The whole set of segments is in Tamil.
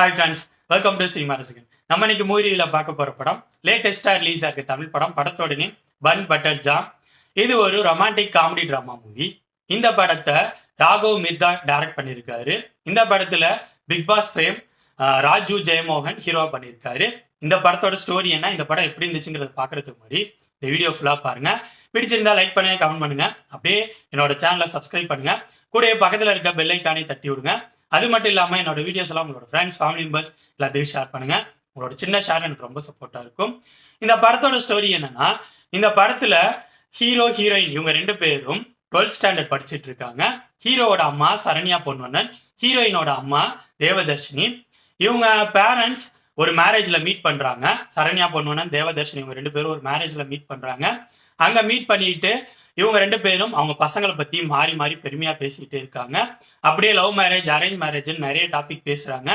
Hi friends welcome to cinema ரசிகன் நம்ம இன்னைக்கு மூவியில் பார்க்க போகிற படம் லேட்டஸ்டா ரிலீஸ் ஆகிருக்க தமிழ் படம். படத்தோட நேம் பன் பட்டர் ஜாம் இது ஒரு ரொமான்டிக் காமெடி ட்ராமா மூவி இந்த படத்தை ராகவ் மிர்தா டைரக்ட் பண்ணியிருக்காரு. இந்த படத்தில் Bigg Boss fame Raju Jayamohan hero பண்ணியிருக்காரு. இந்த படத்தோட ஸ்டோரி என்ன? இந்த படம் எப்படி இருந்துச்சுங்கிறத பார்க்கறதுக்கு முன்னாடி இந்த வீடியோ ஃபுல்லாக பாருங்க. பிடிச்சிருந்தா லைக் பண்ணுங்க கமெண்ட் பண்ணுங்க. அப்படியே என்னோட சேனலை சப்ஸ்கிரைப் பண்ணுங்க. கூடவே பக்கத்தில் இருக்க பெல் தட்டி விடுங்க. அது மட்டும் இல்லாமல் என்னோட வீடியோஸ் எல்லாம் உங்களோட ஃப்ரெண்ட்ஸ் ஃபேமிலி மெம்பர்ஸ் எல்லாத்தையும் ஷேர் பண்ணுங்க. உங்களோட சின்ன ஷேர் எனக்கு ரொம்ப சப்போர்ட்டாக இருக்கும். இந்த படத்தோட ஸ்டோரி என்னன்னா இந்த படத்துல ஹீரோ ஹீரோயின் இவங்க ரெண்டு பேரும் டுவெல்த் ஸ்டாண்டர்ட் படிச்சுட்டு இருக்காங்க. ஹீரோவோட அம்மா சரண்யா பொன்வண்ணன் ஹீரோயினோட அம்மா தேவதர்ஷினி. இவங்க பேரண்ட்ஸ் ஒரு மேரேஜ்ல மீட் பண்றாங்க. சரண்யா பொண்ணுன்னு தேவதர்ஷன் இவங்க ரெண்டு பேரும் ஒரு மேரேஜ்ல மீட் பண்றாங்க. அங்க மீட் பண்ணிட்டு இவங்க ரெண்டு பேரும் அவங்க பசங்களை பத்தி மாறி மாறி பெருமையா பேசிக்கிட்டே இருக்காங்க. அப்படியே லவ் மேரேஜ் அரேஞ்ச் மேரேஜ்னு நிறைய டாபிக் பேசுறாங்க.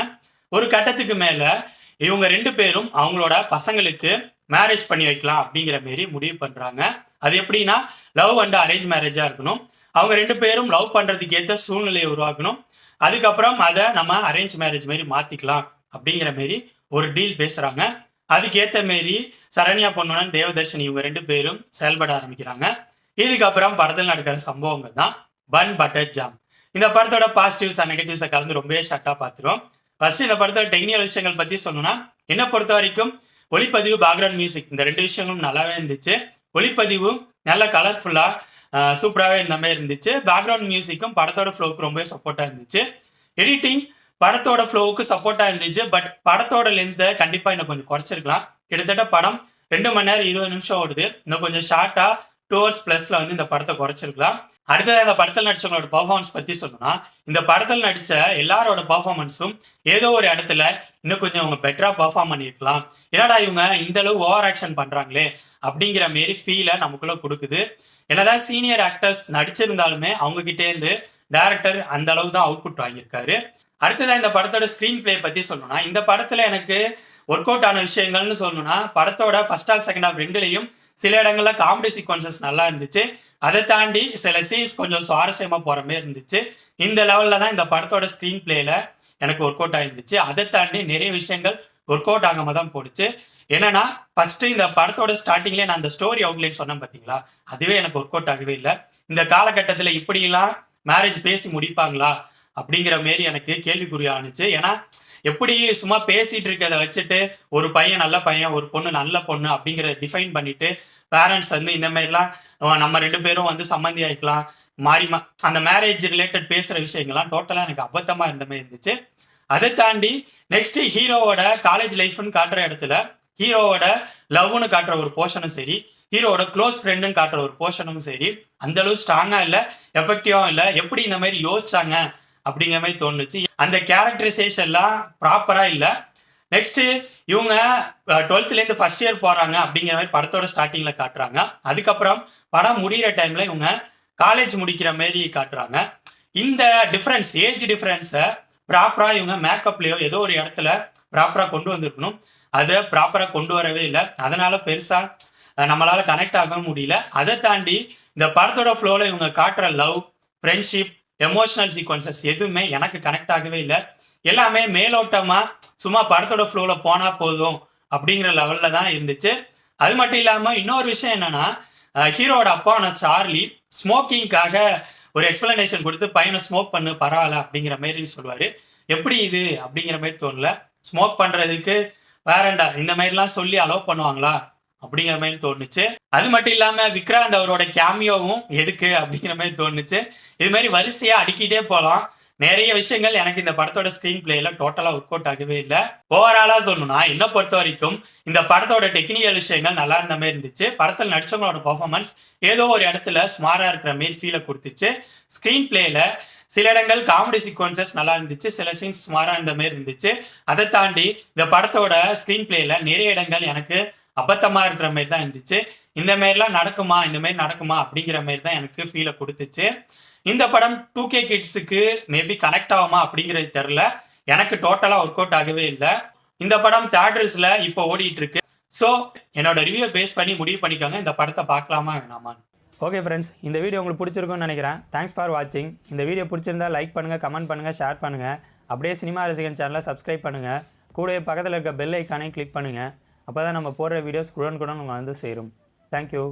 ஒரு கட்டத்துக்கு மேல இவங்க ரெண்டு பேரும் அவங்களோட பசங்களுக்கு மேரேஜ் பண்ணி வைக்கலாம் அப்படிங்கிற மாரி முடிவு பண்றாங்க. அது எப்படின்னா லவ் அண்ட் அரேஞ்ச் மேரேஜா இருக்கணும். அவங்க ரெண்டு பேரும் லவ் பண்றதுக்கு ஏற்ற சூழ்நிலையை உருவாக்கணும். அதுக்கப்புறம் அதை நம்ம அரேஞ்ச் மேரேஜ் மாரி மாத்திக்கலாம் அப்படிங்கிற மாரி ஒரு டீல் பேசுறாங்க. அதுக்கேற்ற மாரி சரண்யா பொன்னுடன் தேவதர்ஷன் இவங்க ரெண்டு பேரும் செயல்பட ஆரம்பிக்கிறாங்க. இதுக்கப்புறம் படத்தில் நடக்கிற சம்பவங்கள் தான் பன் பட்டர் ஜாம் இந்த படத்தோட பாசிட்டிவ்ஸ் அண்ட் நெகட்டிவ்ஸை கலந்து ரொம்பவே ஷார்ட்டாக பார்த்துருவோம். ஃபர்ஸ்ட் இந்த படத்தோட டெக்னிக்கல் விஷயங்கள் பற்றி சொன்னோம்னா என்னை பொறுத்த வரைக்கும் ஒளிப்பதிவு பேக்ரவுண்ட் மியூசிக் இந்த ரெண்டு விஷயங்களும் நல்லாவே இருந்துச்சு. ஒளிப்பதிவு நல்ல கலர்ஃபுல்லாக சூப்பராகவே இருந்த மாதிரி இருந்துச்சு. பேக்ரவுண்ட் மியூசிக்கும் படத்தோட ஃப்ளோக்கு ரொம்பவே சப்போர்ட்டாக இருந்துச்சு. எடிட்டிங் படத்தோட ஃப்ளோவுக்கு சப்போர்ட்டாக இருந்துச்சு பட் படத்தோட லென்த்தை கண்டிப்பாக இன்னும் கொஞ்சம் குறைச்சிருக்கலாம். கிட்டத்தட்ட படம் ரெண்டு மணி நேரம் இருபது நிமிஷம் ஓடுது. இன்னும் கொஞ்சம் ஷார்ட்டாக டூ ஹவர்ஸ் ப்ளஸில் வந்து இந்த படத்தை குறைச்சிருக்கலாம். அடுத்தது இந்த படத்தில் நடிச்சவங்களோட பர்ஃபார்மன்ஸ் பற்றி சொல்லணும்னா இந்த படத்தில் நடித்த எல்லாரோட பர்ஃபார்மன்ஸும் ஏதோ ஒரு இடத்துல இன்னும் கொஞ்சம் அவங்க பெட்டராக பர்ஃபார்ம் பண்ணியிருக்கலாம். என்னடா இவங்க இந்த அளவு ஓவர் ஆக்ஷன் பண்ணுறாங்களே அப்படிங்கிற மாரி ஃபீலை நமக்குள்ள கொடுக்குது. என்னதான் சீனியர் ஆக்டர்ஸ் நடிச்சிருந்தாலுமே அவங்க கிட்டே இருந்து டேரக்டர் அந்த அளவு தான் அவுட்புட் வாங்கியிருக்காரு. அடுத்ததான் இந்த படத்தோட ஸ்க்ரீன் பிளே பற்றி சொல்லணும்னா இந்த படத்தில் எனக்கு ஒர்க் அவுட் ஆன விஷயங்கள்னு சொல்லணும்னா படத்தோட ஃபர்ஸ்ட் ஹாஃப் செகண்ட் ஹாஃப் ரெண்டுலையும் சில இடங்கள்ல காமெடி சீக்வன்சஸ் நல்லா இருந்துச்சு. அதை தாண்டி சில சீன்ஸ் கொஞ்சம் சுவாரஸ்யமா போற மாதிரி இருந்துச்சு. இந்த லெவல்ல தான் இந்த படத்தோட ஸ்க்ரீன் பிளேல எனக்கு ஒர்க் அவுட் ஆயிருந்துச்சு. அதை தாண்டி நிறைய விஷயங்கள் ஒர்க் அவுட் ஆகாம தான் போடுச்சு என்னன்னா ஃபர்ஸ்ட் இந்த படத்தோட ஸ்டார்டிங்லேயே நான் அந்த ஸ்டோரி அவுட்லைன் சொன்னேன் பார்த்தீங்களா அதுவே எனக்கு ஒர்க் அவுட் ஆகவே இல்லை. இந்த காலகட்டத்தில் இப்படியெல்லாம் மேரேஜ் பேசி முடிப்பாங்களா? அப்படிங்கிற மாரி எனக்கு கேள்விக்குறி ஆணுச்சு. ஏன்னா எப்படி சும்மா பேசிட்டு இருக்கிறத வச்சுட்டு ஒரு பையன் நல்ல பையன் ஒரு பொண்ணு நல்ல பொண்ணு அப்படிங்கிறத டிஃபைன் பண்ணிட்டு பேரண்ட்ஸ் வந்து இந்த மாதிரிலாம் நம்ம ரெண்டு பேரும் வந்து சம்மந்தி ஆயிக்கலாம் மாறி மா அந்த மேரேஜ் ரிலேட்டட் பேசுற விஷயங்கள்லாம் டோட்டலாக எனக்கு அபத்தமா இருந்த மாதிரி இருந்துச்சு. அதை தாண்டி நெக்ஸ்ட் ஹீரோவோட காலேஜ் லைஃப்னு காட்டுற இடத்துல ஹீரோவோட லவ்னு காட்டுற ஒரு போர்ஷனும் சரி ஹீரோவோட க்ளோஸ் ஃப்ரெண்டுன்னு காட்டுற ஒரு போர்ஷனும் சரி அந்த அளவு ஸ்ட்ராங்கா இல்லை எஃபெக்டிவாகவும் இல்லை எப்படி இந்த மாதிரி யோசிச்சாங்க அப்படிங்கிற மாதிரி தோணுச்சு. அந்த கேரக்டரைசேஷன்லாம் ப்ராப்பராக இல்லை. நெக்ஸ்ட் இவங்க டுவெல்த்லேருந்து ஃபர்ஸ்ட் இயர் போகிறாங்க அப்படிங்கிற மாதிரி படத்தோட ஸ்டார்டிங்கில் காட்டுறாங்க. அதுக்கப்புறம் படம் முடிகிற டைமில் இவங்க காலேஜ் முடிக்கிற மாதிரி காட்டுறாங்க. இந்த டிஃப்ரென்ஸ் ஏஜ் டிஃப்ரென்ஸை ப்ராப்பராக இவங்க மேக்கப்லேயோ ஏதோ ஒரு இடத்துல ப்ராப்பராக கொண்டு வந்திருக்கணும். அதை ப்ராப்பராக கொண்டு வரவே இல்லை. அதனால் பெருசாக நம்மளால் கனெக்ட் ஆக முடியல. அதை தாண்டி இந்த படத்தோட ஃப்ளோவில் இவங்க காட்டுற லவ் ஃப்ரெண்ட்ஷிப் எமோஷனல் சீக்வன்சஸ் எதுவுமே எனக்கு கனெக்ட் ஆகவே இல்லை. எல்லாமே மேலோட்டமா சும்மா படத்தோட ஃப்ளோல போனா போதும் அப்படிங்கிற லெவல்ல தான் இருந்துச்சு. அது மட்டும் இல்லாம இன்னொரு விஷயம் என்னன்னா ஹீரோட அப்பாவான சார்லி ஸ்மோக்கிங்காக ஒரு எக்ஸ்பிளனேஷன் கொடுத்து பையனை ஸ்மோக் பண்ணு பரவாயில்ல அப்படிங்கிற மாதிரி சொல்லுவாரு. எப்படி இது? அப்படிங்கிற மாதிரி தோணல. ஸ்மோக் பண்றதுக்கு வேறண்டா இந்த மாதிரிலாம் சொல்லி அலோவ் பண்ணுவாங்களா? அப்படிங்கிற மாதிரி தோணுச்சு. அது மட்டும் இல்லாம விக்ராந்த் அவரோட கேமியோவும் எதுக்கு அப்படிங்கிற மாதிரி தோணுச்சு. இது மாதிரி வரிசையா அடிக்கிட்டே போகலாம் நிறைய விஷயங்கள் எனக்கு இந்த படத்தோட ஸ்கிரீன் பிளேல டோட்டலா ஒர்க் அவுட் ஆகவே இல்லை. ஓவராலா சொல்லணும்னா என்ன பொறுத்த வரைக்கும் இந்த படத்தோட டெக்னிக்கல் விஷயங்கள் நல்லா இருந்த மாதிரி இருந்துச்சு. படத்தில் நடிச்சவங்களோட பர்ஃபார்மன்ஸ் ஏதோ ஒரு இடத்துல ஸ்மாரா இருக்கிற மாதிரி ஃபீலை கொடுத்துச்சு. ஸ்கிரீன் பிளேல சில இடங்கள் காமெடி சீக்வன்சஸ் நல்லா இருந்துச்சு. சில சீன்ஸ் ஸ்மாரா இருந்த மாதிரி இருந்துச்சு. அதை தாண்டி இந்த படத்தோட ஸ்கிரீன் பிளேல நிறைய இடங்கள் எனக்கு அபத்தமா இருக்கிற மாதிரி தான் இருந்துச்சு. இந்த மாதிரிலாம் நடக்குமா? இந்த மாதிரி நடக்குமா? அப்படிங்கிற மாதிரி தான் எனக்கு ஃபீலை கொடுத்துச்சு. இந்த படம் டூ கே கிட்ஸுக்கு மேபி கனெக்ட் ஆகுமா அப்படிங்கிறது தெரில எனக்கு டோட்டலாக ஒர்க் அவுட் ஆகவே இல்லை. இந்த படம் தேட்டர்ஸில் இப்போ ஓடிட்டு இருக்கு. ஸோ என்னோட ரிவ்யூ பேஸ் பண்ணி முடிவு பண்ணிக்கோங்க. இந்த படத்தை பார்க்கலாமா வேணாமான்னு ஓகே ஃப்ரெண்ட்ஸ் இந்த வீடியோ உங்களுக்கு பிடிச்சிருக்கும்னு நினைக்கிறேன். தேங்க்ஸ் ஃபார் வாட்சிங் இந்த வீடியோ பிடிச்சிருந்தா லைக் பண்ணுங்கள் கமெண்ட் பண்ணுங்கள் ஷேர் பண்ணுங்கள் அப்படியே சினிமா ரசிகன் சேனலை சப்ஸ்கிரைப் பண்ணுங்கள் கூடவே பக்கத்தில் இருக்க பெல் ஐக்கானையும் கிளிக் பண்ணுங்கள் அப்போ தான் நம்ம போடுற வீடியோஸ் உடனுக்குடன் உங்களை வந்து சேரும். தேங்க்யூ